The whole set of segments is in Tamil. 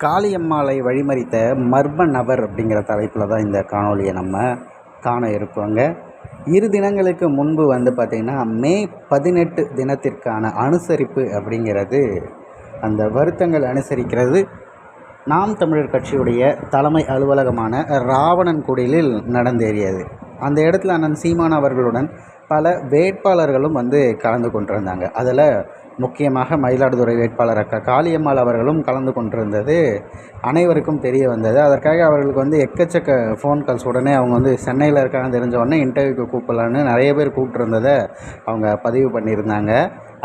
காளியம்மாளை வழிமறித்த மர்ம நபர் அப்படிங்கிற தலைப்பில் தான் இந்த காணொலியை நம்ம காண இருக்கோங்க. இரு தினங்களுக்கு முன்பு வந்து பார்த்திங்கன்னா மே பதினெட்டு தினத்திற்கான அனுசரிப்பு அப்படிங்கிறது அந்த வருத்தங்கள் அனுசரிக்கிறது. நாம் தமிழர் கட்சியுடைய தலைமை அலுவலகமான ராவணன்குடிலில் நடந்தேறியது. அந்த இடத்துல அண்ணன் சீமான் அவர்களுடன் பல வேட்பாளர்களும் வந்து கலந்து கொண்டிருந்தாங்க. அதில் முக்கியமாக மயிலாடுதுறை வேட்பாளர் அக்கா காளியம்மாள் அவர்களும் கலந்து கொண்டிருந்தது. அனைவருக்கும் தெரிய வந்தது. அதற்காக அவர்களுக்கு வந்து எக்கச்சக்க ஃபோன் கால்ஸ் உடனே அவங்க வந்து சென்னையில் இருக்காங்க தெரிஞ்ச உடனே இன்டர்வியூக்கு கூப்பிடலான்னு நிறைய பேர் கூப்பிட்டுருந்ததை அவங்க பதிவு பண்ணியிருந்தாங்க.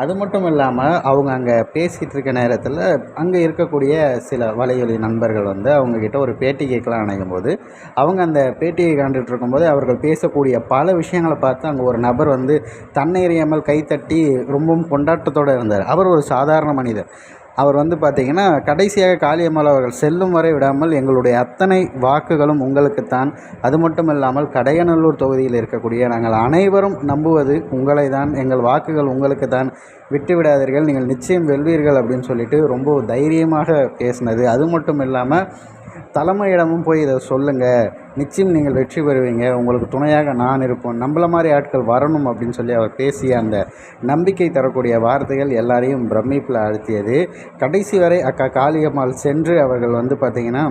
அது மட்டும் இல்லாமல் அவங்க அங்கே பேசிகிட்டு இருக்க நேரத்தில் அங்கே இருக்கக்கூடிய சில வலையொலி நண்பர்கள் வந்து அவங்கக்கிட்ட ஒரு பேட்டி கேட்கலாம் நினைக்கும் போது அவங்க அந்த பேட்டியை கண்டுட்டு இருக்கும்போது அவர்கள் பேசக்கூடிய பல விஷயங்களை பார்த்து அங்கே ஒரு நபர் வந்து தன்னை தன்னைறியாமல் கைத்தட்டி ரொம்பவும் கொண்டாட்டத்தோடு இருந்தார். அவர் ஒரு சாதாரண மனிதர். அவர் வந்து பார்த்திங்கன்னா கடைசியாக காளியம்மாள் அவர்கள் செல்லும் வரை விடாமல் எங்களுடைய அத்தனை வாக்குகளும் உங்களுக்குத்தான் அது மட்டும் இல்லாமல் கடையநல்லூர் தொகுதியில் இருக்கக்கூடிய நாங்கள் அனைவரும் நம்புவது உங்களை தான். எங்கள் வாக்குகள் உங்களுக்கு தான். விட்டு விடாதீர்கள். நீங்கள் நிச்சயம் வெல்வீர்கள் அப்படின்னு சொல்லிட்டு ரொம்ப தைரியமாக பேசினது. அது மட்டும் இல்லாமல் தலைமையிடமும் போய் இதை சொல்லுங்கள் நிச்சயம் நீங்கள் வெற்றி பெறுவீங்க. உங்களுக்கு துணையாக நான் இருப்போம் நம்மள மாதிரி ஆட்கள் வரணும் அப்படின்னு சொல்லி அவர் பேசிய அந்த நம்பிக்கை தரக்கூடிய வார்த்தைகள் எல்லாரையும் பிரமிப்பில் அழுத்தியது கடைசி வரை அக்கா காளியம்மாள் சென்று அவர்கள் வந்து பார்த்திங்கன்னா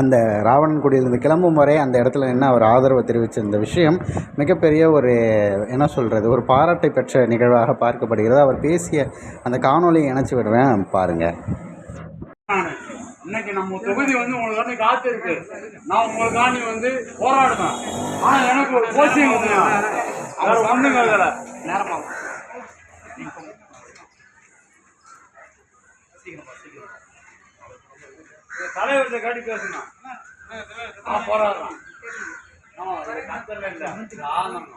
அந்த ராவணன்குடியிலிருந்து கிளம்பும் வரை அந்த இடத்துல நின்று அவர் ஆதரவு தெரிவித்த இந்த விஷயம் மிகப்பெரிய ஒரு என்ன சொல்கிறது ஒரு பாராட்டை பெற்ற நிகழ்வாக பார்க்கப்படுகிறது. அவர் பேசிய அந்த காணொலியை இணைச்சி விடுவேன் பாருங்கள் இன்னைக்கு நம்ம தொகுதி வந்து உங்களுக்காண்டி காத்து இருக்கு நான் உங்களுக்காண்டி வந்து போராடுவேன். ஆனா எனக்கு ஒரு கோச்சிங் வேற ஒண்ணுங்க அதுல நேரமா. தலைவர்கிட்ட காட்டி பேசுங்க. நான் போராடுறேன். ஆமா இல்ல. இது ஆனந்தம்.